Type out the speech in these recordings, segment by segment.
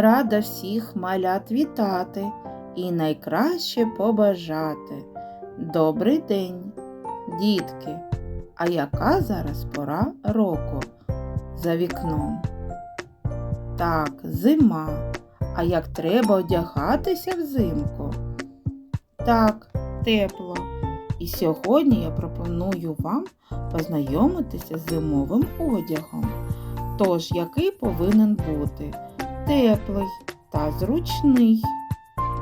рада всіх малят вітати і найкраще побажати. Добрий день, дітки! А яка зараз пора року за вікном? Так, зима. А як треба одягатися взимку? Так, тепло. І сьогодні я пропоную вам познайомитися з зимовим одягом. Тож, який повинен бути теплий та зручний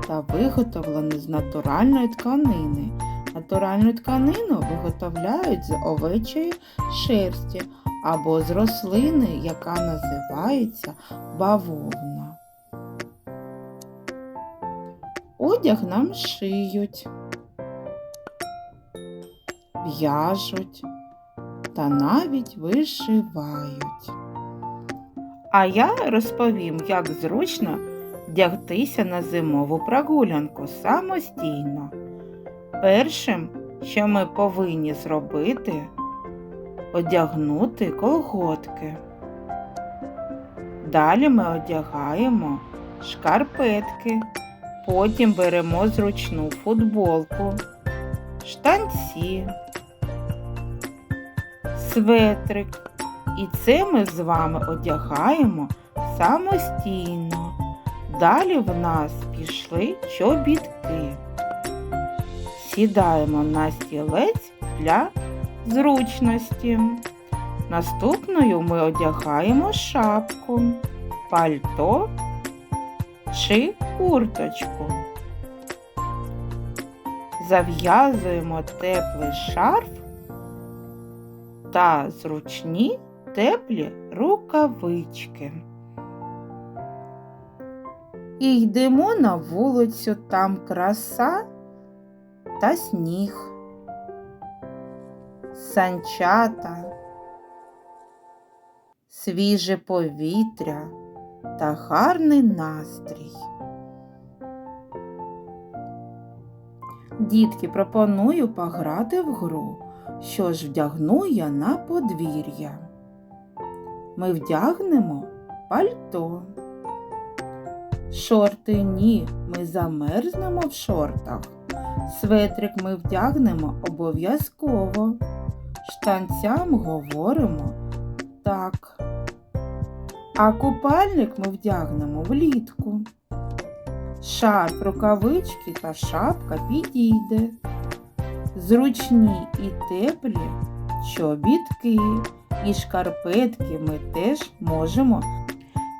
та виготовлений з натуральної тканини. Натуральну тканину виготовляють з овечої шерсті або з рослини, яка називається бавовна. Одяг нам шиють, в'яжуть та навіть вишивають. А я розповім, як зручно вдягтися на зимову прогулянку самостійно. Першим, що ми повинні зробити, одягнути колготки. Далі ми одягаємо шкарпетки, потім беремо зручну футболку, штанці, светрик. І це ми з вами одягаємо самостійно. Далі в нас пішли чобітки. Сідаємо на стілець для зручності. Наступною ми одягаємо шапку, пальто чи курточку. Зав'язуємо теплий шарф та зручні теплі рукавички. І йдемо на вулицю, там краса та сніг, санчата, свіже повітря та гарний настрій. Дітки, пропоную пограти в гру, що ж вдягну я на подвір'я. Ми вдягнемо пальто. Шорти ні, ми замерзнемо в шортах. Светрик ми вдягнемо обов'язково. Штанцям говоримо так. А купальник ми вдягнемо влітку. Шарф, рукавички та шапка підійде. Зручні і теплі чобітки і шкарпетки ми теж можемо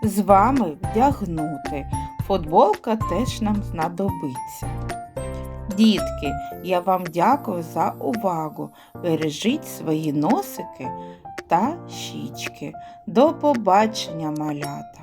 з вами вдягнути. Футболка теж нам знадобиться. Дітки, я вам дякую за увагу. Бережіть свої носики та щічки. До побачення, малята!